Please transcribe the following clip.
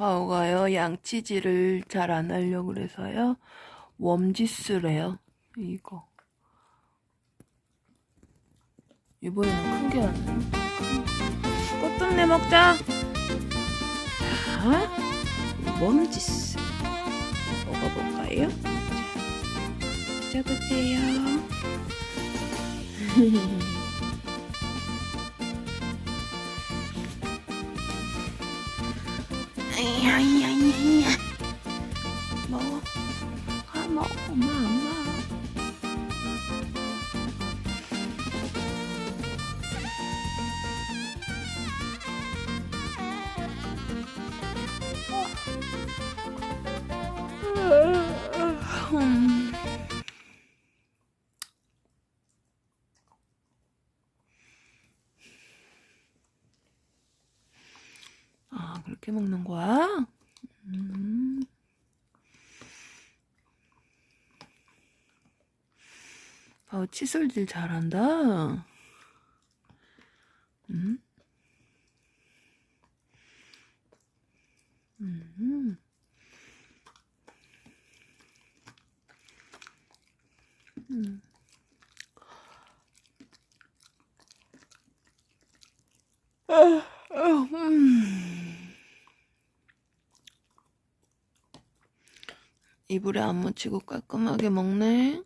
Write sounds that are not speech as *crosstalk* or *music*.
바오가요 양치질을 잘 안 하려고 그래서요. 웜지스래요 이거. 이번에는 큰게 왔네 꽃등내 먹자! 자 웜지스. 먹어볼까요? 자 드셔보세요 *laughs* 아야야야야 먹어 아 먹어 아, 그렇게 먹는 거야? 음. 아우, 칫솔질 잘한다. 음. 음. 음. 아, 아, 음. 이불에 안 묻히고 깔끔하게 먹네.